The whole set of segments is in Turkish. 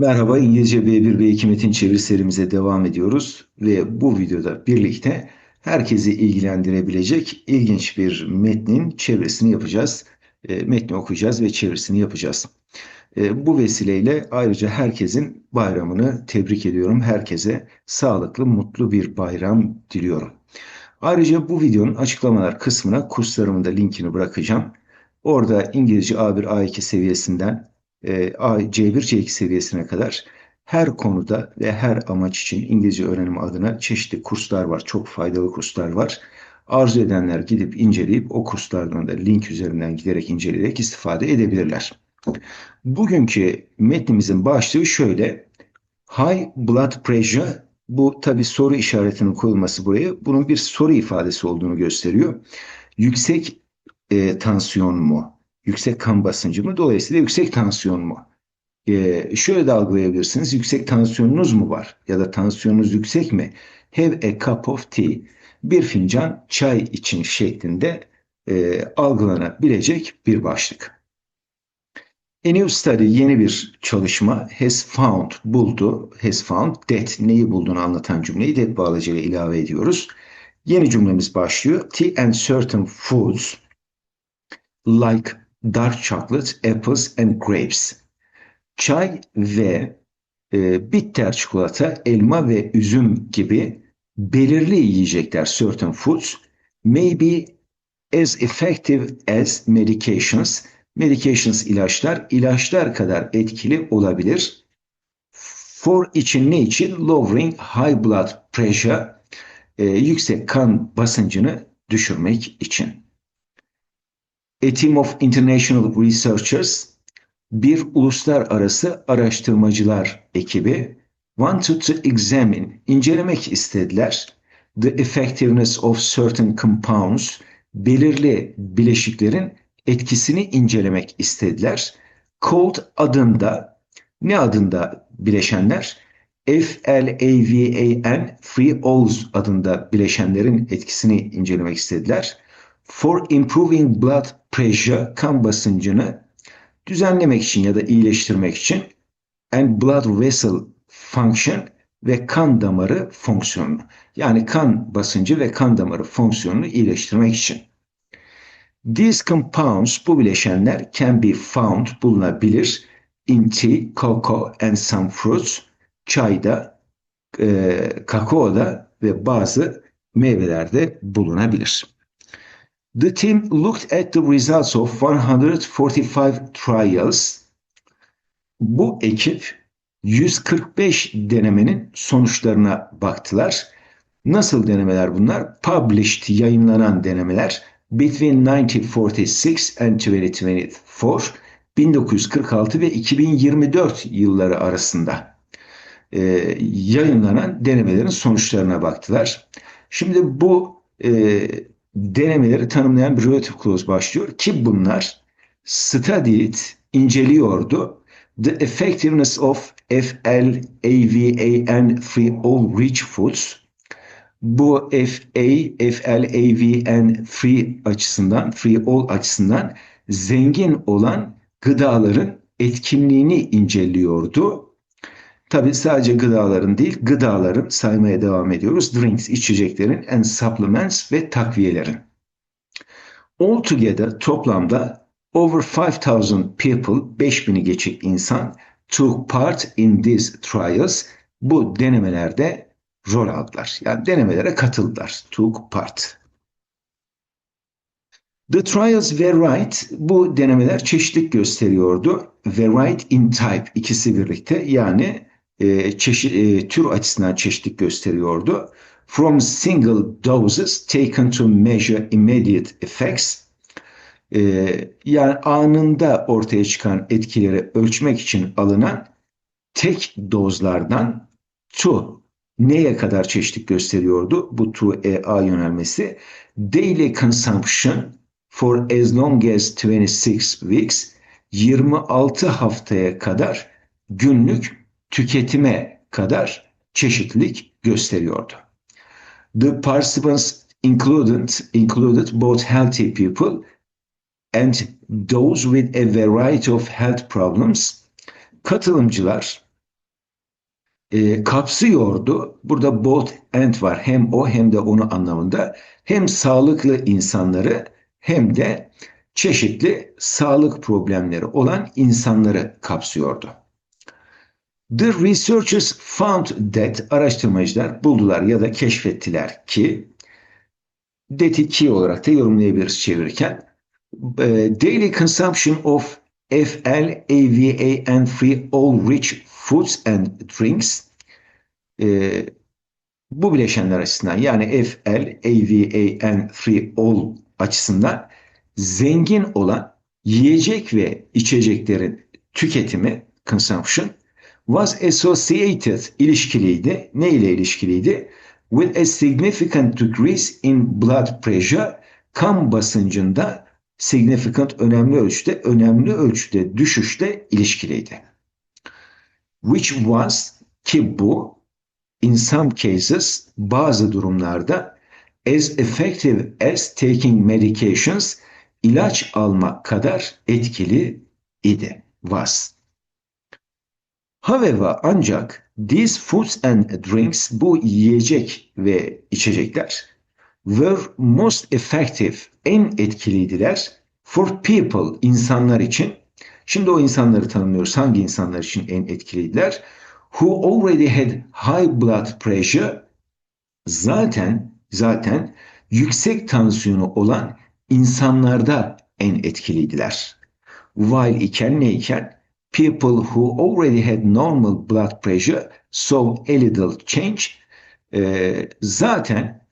Merhaba, İngilizce B1 ve 2 metin çeviri serimize devam ediyoruz ve bu videoda birlikte herkesi ilgilendirebilecek ilginç bir metnin çevirisini yapacağız. E, metni okuyacağız ve çevirisini yapacağız. E, bu vesileyle ayrıca herkesin bayramını tebrik ediyorum. Herkese sağlıklı, mutlu bir bayram diliyorum. Ayrıca bu videonun açıklamalar kısmına kurslarımın da linkini bırakacağım. Orada İngilizce A1, A2 seviyesinden C1, C2 seviyesine kadar her konuda ve her amaç için İngilizce öğrenim adına çeşitli kurslar var. Çok faydalı kurslar var. Arzu edenler gidip inceleyip o kurslardan da link üzerinden giderek inceleyerek istifade edebilirler. Bugünkü metnimizin başlığı şöyle. High blood pressure bu tabi soru işaretinin koyulması buraya bunun bir soru ifadesi olduğunu gösteriyor. Yüksek e, tansiyon mu? Yüksek kan basıncı mı? Dolayısıyla yüksek tansiyon mu? E, şöyle de algılayabilirsiniz. Yüksek tansiyonunuz mu var? Ya da tansiyonunuz yüksek mi? Have a cup of tea. Bir fincan çay için şeklinde e, algılanabilecek bir başlık. A new study yeni bir çalışma has found buldu has found that neyi bulduğunu anlatan cümleyi that bağlacıyla ilave ediyoruz. Yeni cümlemiz başlıyor. Tea and certain foods like dark chocolate, apples and grapes. Çay ve e, bitter çikolata, elma ve üzüm gibi belirli yiyecekler, certain foods, may be as effective as medications. Medications ilaçlar, ilaçlar kadar etkili olabilir. For için ne için? Lowering high blood pressure, e, yüksek kan basıncını düşürmek için. A team of international researchers, bir uluslararası araştırmacılar ekibi wanted to examine, incelemek istediler the effectiveness of certain compounds, belirli bileşiklerin etkisini incelemek istediler. Called adında, ne adında bileşenler? FLAVAN, free ols adında bileşenlerin etkisini incelemek istediler for improving blood pressure kan basıncını düzenlemek için ya da iyileştirmek için and blood vessel function ve kan damarı fonksiyonunu yani kan basıncı ve kan damarı fonksiyonunu iyileştirmek için. These compounds bu bileşenler can be found bulunabilir in tea, cocoa and some fruits çayda, e, kakaoda ve bazı meyvelerde bulunabilir. The team looked at the results of 145 trials. Bu ekip 145 denemenin sonuçlarına baktılar. Nasıl denemeler bunlar? Published, yayınlanan denemeler. Between 1946 and 2024, 1946 ve 2024 yılları arasında e, yayınlanan denemelerin sonuçlarına baktılar. Şimdi bu e, denemeleri tanımlayan bir relative clause başlıyor ki bunlar studied, inceliyordu. The effectiveness of FL, AVAN, free all rich foods. Bu FA, FL, AVN, free açısından, free all açısından zengin olan gıdaların etkinliğini inceliyordu. Tabi sadece gıdaların değil, gıdaların saymaya devam ediyoruz. Drinks, içeceklerin and supplements ve takviyelerin. Altogether toplamda over 5000 people, 5000'i geçik insan took part in these trials. Bu denemelerde rol aldılar. Yani denemelere katıldılar. Took part. The trials varied. Bu denemeler çeşitlik gösteriyordu. Varied in type ikisi birlikte yani e, çeşit, e, tür açısından çeşitlik gösteriyordu. From single doses taken to measure immediate effects e, yani anında ortaya çıkan etkileri ölçmek için alınan tek dozlardan to neye kadar çeşitlik gösteriyordu? Bu to A yönelmesi. Daily consumption for as long as 26 weeks 26 haftaya kadar günlük tüketime kadar çeşitlilik gösteriyordu. The participants included, included both healthy people and those with a variety of health problems. Katılımcılar e, kapsıyordu. Burada both and var. Hem o hem de onu anlamında. Hem sağlıklı insanları hem de çeşitli sağlık problemleri olan insanları kapsıyordu. The researchers found that araştırmacılar buldular ya da keşfettiler ki that ki olarak da yorumlayabiliriz çevirirken e, daily consumption of FL, AVA and free all rich foods and drinks e, bu bileşenler açısından yani FL, AVA and free all açısından zengin olan yiyecek ve içeceklerin tüketimi consumption was associated ilişkiliydi. Ne ile ilişkiliydi? With a significant decrease in blood pressure kan basıncında significant önemli ölçüde önemli ölçüde düşüşte ilişkiliydi. Which was ki bu in some cases bazı durumlarda as effective as taking medications ilaç almak kadar etkili idi. Was. However ancak these foods and drinks bu yiyecek ve içecekler were most effective en etkiliydiler for people insanlar için. Şimdi o insanları tanımlıyoruz. Hangi insanlar için en etkiliydiler? Who already had high blood pressure zaten zaten yüksek tansiyonu olan insanlarda en etkiliydiler. While iken ne iken people who already had normal blood pressure saw a little change e, zaten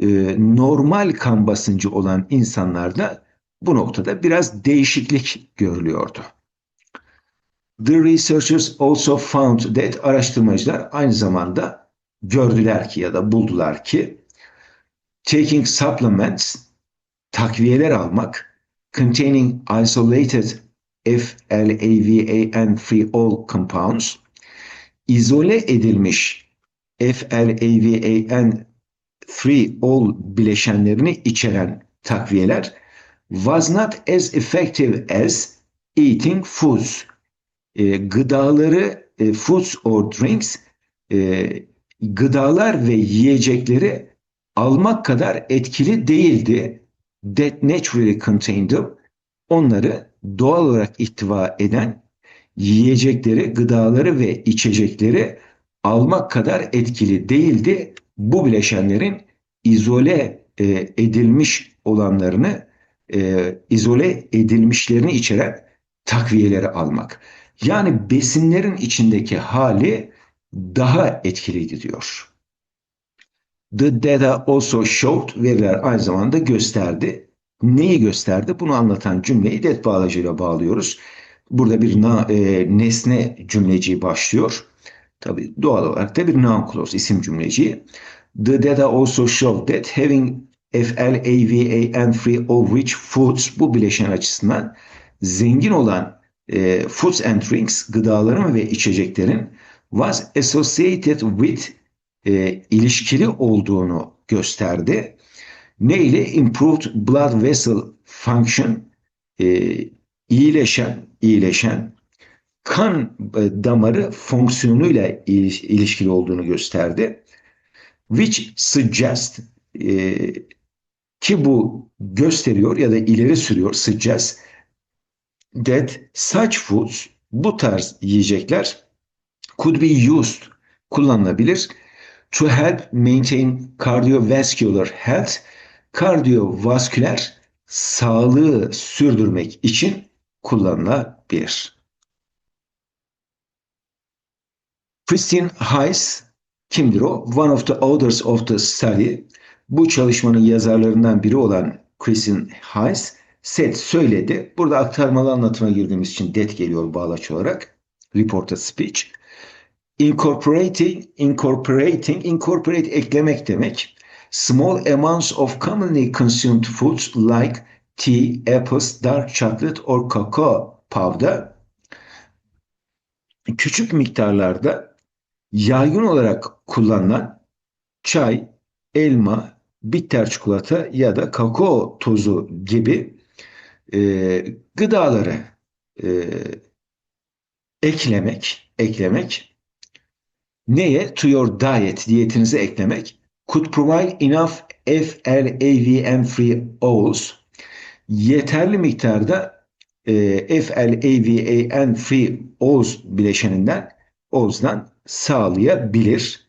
e, normal kan basıncı olan insanlarda bu noktada biraz değişiklik görülüyordu. The researchers also found that araştırmacılar aynı zamanda gördüler ki ya da buldular ki taking supplements takviyeler almak containing isolated FLAVA and free all compounds izole edilmiş FLAVA and free all bileşenlerini içeren takviyeler was not as effective as eating foods. E, gıdaları, e, foods or drinks, e, gıdalar ve yiyecekleri almak kadar etkili değildi. That naturally contained them. Onları doğal olarak ihtiva eden yiyecekleri, gıdaları ve içecekleri almak kadar etkili değildi. Bu bileşenlerin izole e, edilmiş olanlarını, e, izole edilmişlerini içeren takviyeleri almak. Yani besinlerin içindeki hali daha etkiliydi diyor. The data also showed, veriler aynı zamanda gösterdi neyi gösterdi? Bunu anlatan cümleyi det bağlacıyla bağlıyoruz. Burada bir na, e, nesne cümleciği başlıyor. Tabi doğal olarak da bir noun clause isim cümleciği. The data also show that having FLAVA and free of rich foods bu bileşen açısından zengin olan e, foods and drinks gıdaların ve içeceklerin was associated with e, ilişkili olduğunu gösterdi. Ne ile? Improved blood vessel function e, iyileşen, iyileşen kan e, damarı fonksiyonuyla ilişkili olduğunu gösterdi. Which suggest e, ki bu gösteriyor ya da ileri sürüyor suggest that such foods bu tarz yiyecekler could be used kullanılabilir to help maintain cardiovascular health kardiyovasküler sağlığı sürdürmek için kullanılabilir. Christine Hayes kimdir o? One of the authors of the study. Bu çalışmanın yazarlarından biri olan Christine Hayes set söyledi. Burada aktarmalı anlatıma girdiğimiz için det geliyor bağlaç olarak. Reported speech. Incorporating, incorporating, incorporate eklemek demek small amounts of commonly consumed foods like tea, apples, dark chocolate or cocoa powder küçük miktarlarda yaygın olarak kullanılan çay, elma, bitter çikolata ya da kakao tozu gibi e, gıdaları e, eklemek, eklemek Neye? To your diet, diyetinize eklemek. Could provide enough FLAVM free oils. Yeterli miktarda e, FLAVAN free oils bileşeninden oğuzdan sağlayabilir.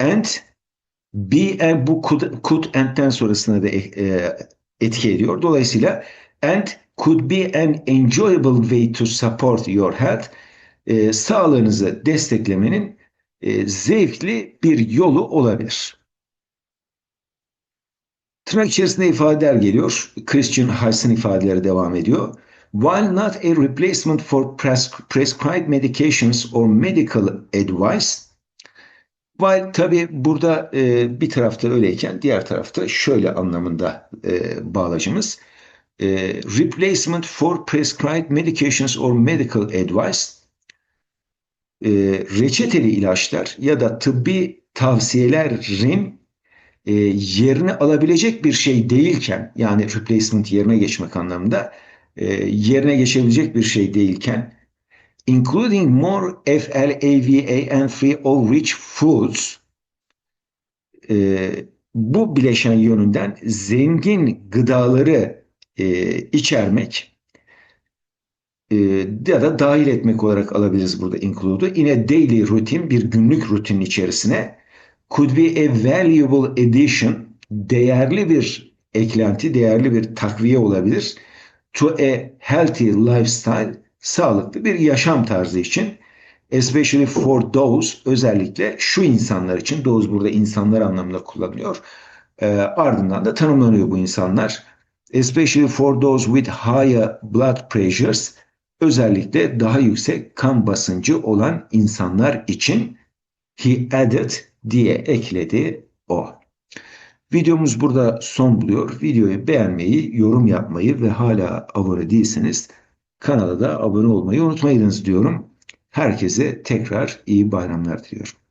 And be and bu could, could and'den sonrasına da e, etki ediyor. Dolayısıyla and could be an enjoyable way to support your health. E, sağlığınızı desteklemenin e, zevkli bir yolu olabilir. Tırnak içerisinde ifadeler geliyor. Christian Hayes'in ifadeleri devam ediyor. While not a replacement for prescribed medications or medical advice, while tabi burada e, bir tarafta öyleyken diğer tarafta şöyle anlamında e, bağlacımız. E, replacement for prescribed medications or medical advice, e, reçeteli ilaçlar ya da tıbbi tavsiyelerin e, yerini alabilecek bir şey değilken, yani replacement yerine geçmek anlamında, e, yerine geçebilecek bir şey değilken including more FLAVA and free of rich foods e, bu bileşen yönünden zengin gıdaları e, içermek e, ya da dahil etmek olarak alabiliriz burada include'u. Yine daily rutin bir günlük rutinin içerisine could be a valuable addition değerli bir eklenti, değerli bir takviye olabilir to a healthy lifestyle sağlıklı bir yaşam tarzı için especially for those özellikle şu insanlar için those burada insanlar anlamında kullanılıyor. E, ardından da tanımlanıyor bu insanlar. Especially for those with higher blood pressures özellikle daha yüksek kan basıncı olan insanlar için he added diye ekledi o. Videomuz burada son buluyor. Videoyu beğenmeyi, yorum yapmayı ve hala abone değilseniz kanala da abone olmayı unutmayınız diyorum. Herkese tekrar iyi bayramlar diliyorum.